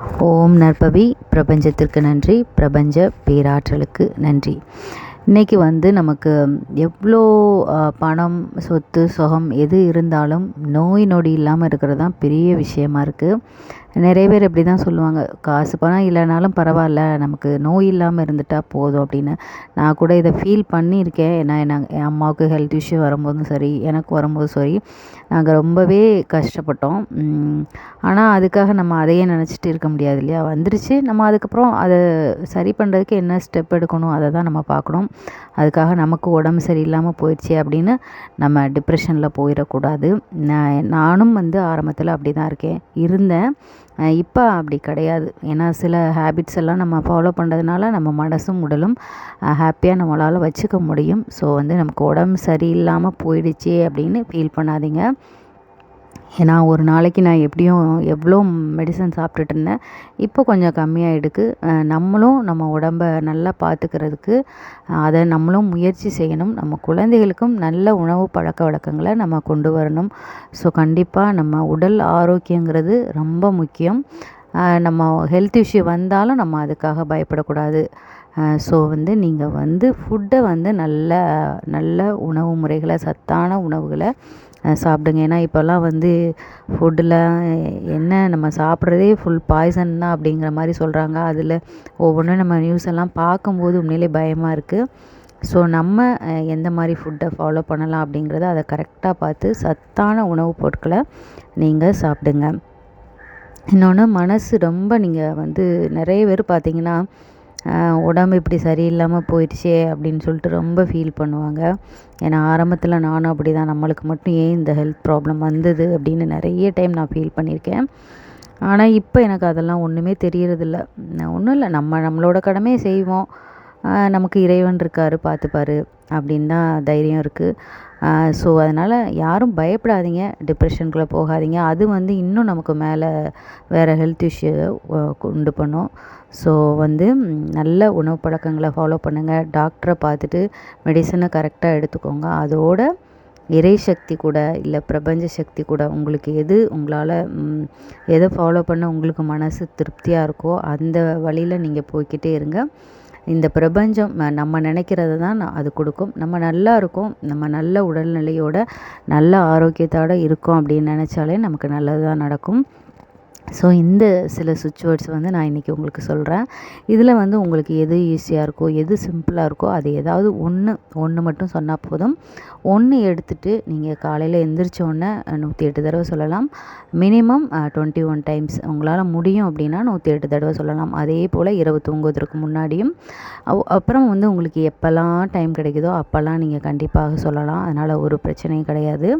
ஓம் நற்பவி. பிரபஞ்சத்திற்கு நன்றி. பிரபஞ்ச பேராற்றலுக்கு நன்றி. இன்றைக்கி வந்து நமக்கு எவ்வளோ பணம் சொத்து சுகம் எது இருந்தாலும் நோய் நொடி இல்லாமல் இருக்கிறது தான் பெரிய விஷயமா இருக்குது நிறைய பேர் இப்படி தான் சொல்லுவாங்க. காசு பணம் இல்லைனாலும் பரவாயில்ல நமக்கு நோய் இல்லாமல் இருந்துட்டால் போதும் அப்படின்னு. நான் கூட இதை ஃபீல் பண்ணியிருக்கேன். ஏன்னா என் என் அம்மாவுக்கு ஹெல்த் இஷ்யூ வரும்போதும் சரி எனக்கு வரும்போதும் சரி நாங்கள் ரொம்பவே கஷ்டப்பட்டோம். ஆனால் அதுக்காக நம்ம அதையே நினச்சிட்டு இருக்க முடியாது இல்லையா? வந்துருச்சு. நம்ம அதுக்கப்புறம் அதை சரி பண்ணுறதுக்கு என்ன ஸ்டெப் எடுக்கணும்? அதை தான் நம்ம பார்க்கணும். அதுக்காக நமக்கு உடம்பு சரியில்லாமல் போயிடுச்சு அப்படின்னு நம்ம டிப்ரெஷனில் போயிடக்கூடாது. நான் நானும் வந்து ஆரம்பத்தில் அப்படி தான் இருக்கேன். இருந்தேன். இப்போ அப்படி கிடையாது. ஏன்னா சில ஹேபிட்ஸ் எல்லாம் நம்ம ஃபாலோ பண்ணுறதுனால நம்ம மனசும் உடலும் ஹாப்பியாக நம்மளால் வச்சுக்க முடியும். ஸோ வந்து நமக்கு உடம்பு சரியில்லாமல் போயிடுச்சு அப்படின்னு ஃபீல் பண்ணாதீங்க. ஏன்னா ஒரு நாளைக்கு நான் எப்படியும் எவ்வளோ மெடிசன் சாப்பிட்டுட்டு இருந்தேன் இப்போ கொஞ்சம் கம்மியாகிடுக்கு நம்மளும் நம்ம உடம்பை நல்லா பார்த்துக்கிறதுக்கு அதை நம்மளும் முயற்சி செய்யணும். நம்ம குழந்தைகளுக்கும் நல்ல உணவு பழக்க வழக்கங்களை நம்ம கொண்டு வரணும். ஸோ கண்டிப்பாக நம்ம உடல் ஆரோக்கியங்கிறது ரொம்ப முக்கியம். நம்ம ஹெல்த் இஷ்யூ வந்தாலும் நம்ம அதுக்காக பயப்படக்கூடாது. ஸோ வந்து நீங்கள் வந்து ஃபுட்டை வந்து நல்ல நல்ல உணவு முறைகளை சத்தான உணவுகளை சாப்பிடுங்க. ஏன்னா இப்போல்லாம் வந்து ஃபுட்டில் என்ன நம்ம சாப்பிட்றதே ஃபுல் பாய்சன் தான் அப்படிங்கிற மாதிரி சொல்கிறாங்க அதில் ஒவ்வொன்றும் நம்ம நியூஸ் எல்லாம் பார்க்கும்போது உண்மையிலே பயமாக இருக்குது ஸோ நம்ம எந்த மாதிரி ஃபுட்டை ஃபாலோ பண்ணலாம் அப்படிங்கிறத அதை கரெக்டாக பார்த்து சத்தான உணவுப் பொருட்களை நீங்கள் சாப்பிடுங்க. இன்னொன்று மனசு ரொம்ப நீங்கள் வந்து நிறைய பேர் பார்த்தீங்கன்னா உடம்பு இப்படி சரியில்லாமல் போயிடுச்சே அப்படின்னு சொல்லிட்டு ரொம்ப ஃபீல் பண்ணுவாங்க. ஏன்னா ஆரம்பத்தில் நானும் அப்படி தான் நம்மளுக்கு மட்டும் ஏன் இந்த ஹெல்த் ப்ராப்ளம் வந்தது அப்படின்னு நிறைய டைம் நான் ஃபீல் பண்ணியிருக்கேன். ஆனால் இப்போ எனக்கு அதெல்லாம் ஒன்றுமே தெரியறதில்ல. ஒன்றும் இல்லை. நம்ம நம்மளோட கடமையை செய்வோம். நமக்கு இறைவன் இருக்கார் பார்த்துப்பாரு அப்படின்னு தான் தைரியம் இருக்குது ஸோ அதனால் யாரும் பயப்படாதீங்க டிப்ரெஷனுக்குள்ளே போகாதீங்க. அது வந்து இன்னும் நமக்கு மேலே வேறு ஹெல்த் இஷ்யூ உண்டு பண்ணும். ஸோ வந்து நல்ல உணவு பழக்கங்களை ஃபாலோ பண்ணுங்கள் டாக்டரை பார்த்துட்டு மெடிசனை கரெக்டாக எடுத்துக்கோங்க. அதோட இறை சக்தி கூட இல்லை பிரபஞ்ச சக்தி கூட உங்களுக்கு எது உங்களால் எதை ஃபாலோ பண்ண உங்களுக்கு மனசு திருப்தியாக இருக்கோ அந்த வழியில் நீங்கள் போய்கிட்டே இருங்க. இந்த பிரபஞ்சம் நம்ம நினைக்கிறது தான் அது கொடுக்கும். நம்ம நல்லா இருக்கோம் நம்ம நல்ல உடல்நிலையோட நல்ல ஆரோக்கியத்தோடு இருக்கோம் அப்படின்னு நினச்சாலே நமக்கு நல்லது தான் நடக்கும். ஸோ இந்த சில சுவிட்ச் வேர்ட்ஸ் வந்து நான் இன்றைக்கி உங்களுக்கு சொல்கிறேன் இதில் வந்து உங்களுக்கு எது ஈஸியாக இருக்கோ எது சிம்பிளாக இருக்கோ அது ஏதாவது ஒன்று ஒன்று மட்டும் சொன்னால் போதும். ஒன்று எடுத்துகிட்டு நீங்கள் காலையில் எந்திரிச்ச நூற்றி எட்டு தடவை சொல்லலாம். மினிமம் டுவெண்ட்டி ஒன் டைம்ஸ் உங்களால் முடியும் அப்படின்னா நூற்றி எட்டு தடவை சொல்லலாம். அதே போல் இரவு தூங்குவதற்கு முன்னாடியும். அப்புறம் வந்து உங்களுக்கு எப்போல்லாம் டைம் கிடைக்குதோ அப்போல்லாம் நீங்கள் கண்டிப்பாக சொல்லலாம். அதனால் ஒரு பிரச்சனையும் கிடையாது.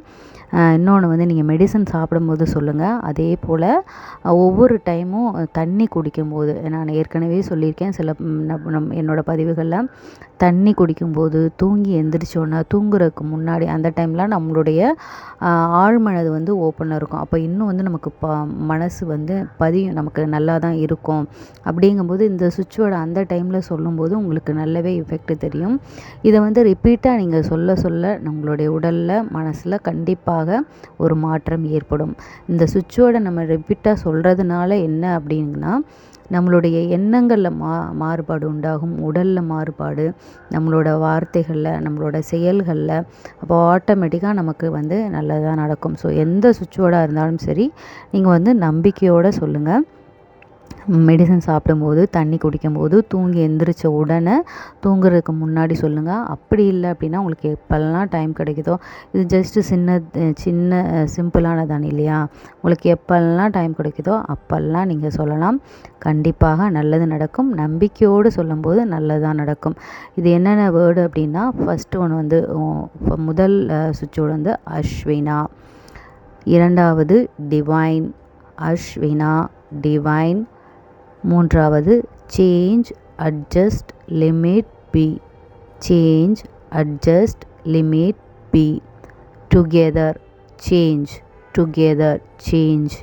இன்னொன்று வந்து நீங்கள் மெடிசன் சாப்பிடும்போது சொல்லுங்கள் அதே போல் ஒவ்வொரு டைமும் தண்ணி குடிக்கும்போது நான் ஏற்கனவே சொல்லியிருக்கேன் சில நம் என்னோடய பதிவுகளில் தண்ணி குடிக்கும்போது தூங்கி எந்திரிச்சோன்னா தூங்குறதுக்கு முன்னாடி அந்த டைம்லாம் நம்மளுடைய ஆழ்மனது வந்து ஓப்பனில் இருக்கும். அப்போ இன்னும் வந்து நமக்கு ப மனசு வந்து பதியும் நமக்கு நல்லா தான் இருக்கும். அப்படிங்கும்போது இந்த சுவிட்சோட அந்த டைமில் சொல்லும்போது உங்களுக்கு நல்லாவே எஃபெக்ட் தெரியும். இதை வந்து ரிப்பீட்டாக நீங்கள் சொல்ல சொல்ல நம்மளுடைய உடலில் மனசில் கண்டிப்பாக ஒரு மாற்றம் ஏற்படும். இந்த சுவிட்சோட நம்ம ரிப்பீட்டாக சொல்கிறதுனால என்ன அப்படின்னா நம்மளுடைய எண்ணங்களில் மா மாறுபாடு உண்டாகும். உடலில் மாறுபாடு நம்மளோட வார்த்தைகளில் நம்மளோட செயல்களில் அப்போ ஆட்டோமேட்டிக்காக நமக்கு வந்து நல்லதாக நடக்கும். ஸோ எந்த சுவிட்சோடாக இருந்தாலும் சரி நீங்கள் வந்து நம்பிக்கையோடு சொல்லுங்கள் மெடிசன் சாப்பிடும்போது தண்ணி குடிக்கும்போது தூங்கி எந்திரிச்ச உடனே தூங்குறதுக்கு முன்னாடி சொல்லுங்கள் அப்படி இல்லை அப்படின்னா உங்களுக்கு எப்போல்லாம் டைம் கிடைக்குதோ இது ஜஸ்ட்டு சின்ன சின்ன சிம்பிளானதானே இல்லையா? உங்களுக்கு எப்போல்லாம் டைம் கிடைக்குதோ அப்போல்லாம் நீங்கள் சொல்லலாம். கண்டிப்பாக நல்லது நடக்கும். நம்பிக்கையோடு சொல்லும்போது நல்லதாக நடக்கும். இது என்னென்ன வேர்டு அப்படின்னா ஃபஸ்ட்டு ஒன்று வந்து முதல் சுவிட்சோடு வந்து அஸ்வினா. இரண்டாவது டிவைன் அஸ்வினா டிவைன் மூன்றாவது change adjust limit be change adjust limit be together change together change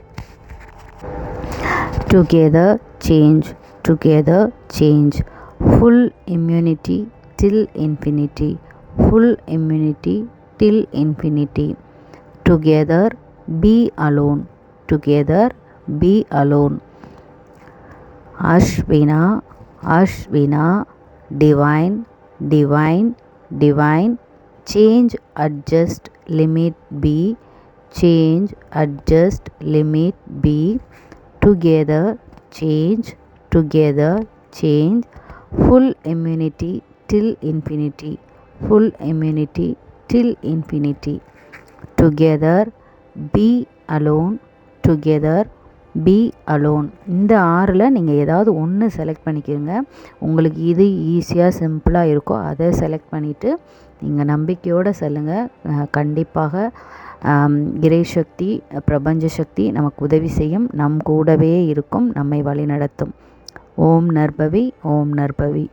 together change together change full immunity till infinity full immunity till infinity together be alone together be alone Ashwina Ashwina divine divine divine change adjust limit be change adjust limit be together change together change full immunity till infinity full immunity till infinity together be alone together be alone இந்த ஆறில் நீங்கள் ஏதாவது ஒன்று select பண்ணிக்கோங்க. உங்களுக்கு இது ஈஸியாக சிம்பிளாக இருக்கோ அதை செலக்ட் பண்ணிவிட்டு நீங்கள் நம்பிக்கையோடு செல்லுங்கள் கண்டிப்பாக இறைசக்தி பிரபஞ்ச சக்தி நமக்கு உதவி செய்யும். நம் கூடவே இருக்கும். நம்மை வழிநடத்தும். ஓம் நற்பவி ஓம் நற்பவி.